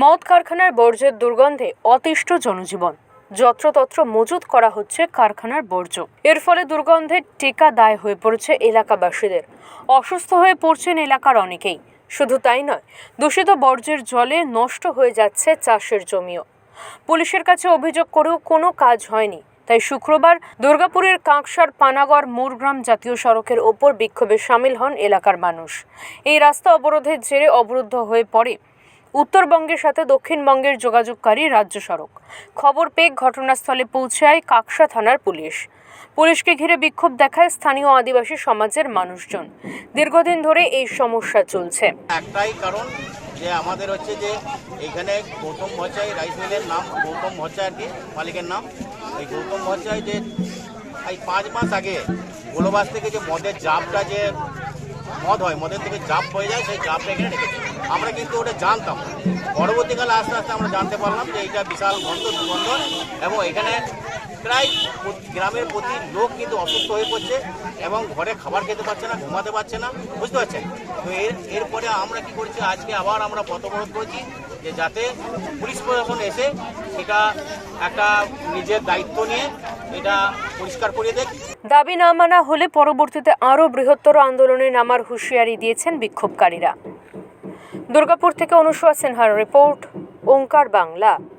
মদ কারখানার বর্জ্যের দুর্গন্ধে অতিষ্ঠ জনজীবন। যত্রতত্র মজুত করা হচ্ছে কারখানার বর্জ্য। এর ফলে দুর্গন্ধের টেকা দায় হয়ে পড়েছে এলাকাবাসীদের। অসুস্থ হয়ে পড়ছেন এলাকার অনেকেই। শুধু তাই নয়, দূষিত বর্জ্যের জলে নষ্ট হয়ে যাচ্ছে চাষের জমিও। পুলিশের কাছে অভিযোগ করেও কোনো কাজ হয়নি। তাই শুক্রবার দুর্গাপুরের কাঁকসার পানাগড় মুরগ্রাম জাতীয় সড়কের ওপর বিক্ষোভে সামিল হন এলাকার মানুষ। এই রাস্তা অবরোধের জেরে অবরুদ্ধ হয়ে পড়ে উত্তরবঙ্গের সাথে দক্ষিণবঙ্গের যোগাযোগকারী রাজ্য সড়ক। খবর পেয়ে ঘটনাস্থলে পৌঁছায় কাকসা থানার পুলিশ। পুলিশকে ঘিরে বিক্ষোভ দেখায় স্থানীয় আদিবাসী সমাজের মানুষজন। দীর্ঘদিন ধরে এই সমস্যা চলছে। একটাই কারণ যে আমাদের হচ্ছে যে এখানে গৌতম ভচাই রাইস মিলের নাম, গৌতম ভচাই আর কি মালিকের নাম। এই গৌতম ভচাই যে এই পাঁচ মাস আগে গোলবাস থেকে যে মদের জাপটা যে মদ হয়, মদের থেকে জাপ হয়ে যায়, সেই জাপটা এখানে রেখেছে। আমরা কিন্তু ওটা জানতাম। পরবর্তীকালে আস্তে আস্তে আমরা জানতে পারলাম যে এইটা বিশাল গন্ধ দুর্গন্ধ এবং এখানে প্রায় গ্রামের প্রতি লোক কিন্তু অসুস্থ হয়ে পড়ছে এবং ঘরে খাবার খেতে পারছে না, ঘুমাতে পারছে না। বুঝতে পারছেন? তো এর এরপরে আমরা কি করছি, আজকে আবার আমরা পথবরোধ করেছি যে যাতে পুলিশ প্রশাসন এসে সেটা একটা নিজের দায়িত্ব নিয়ে দাবি না মানা হলে পরবর্তীতে আরও বৃহত্তর আন্দোলনে নামার হুঁশিয়ারি দিয়েছেন বিক্ষোভকারীরা। দুর্গাপুর থেকে অনুসোয়া সিনহার রিপোর্ট, ওঙ্কার বাংলা।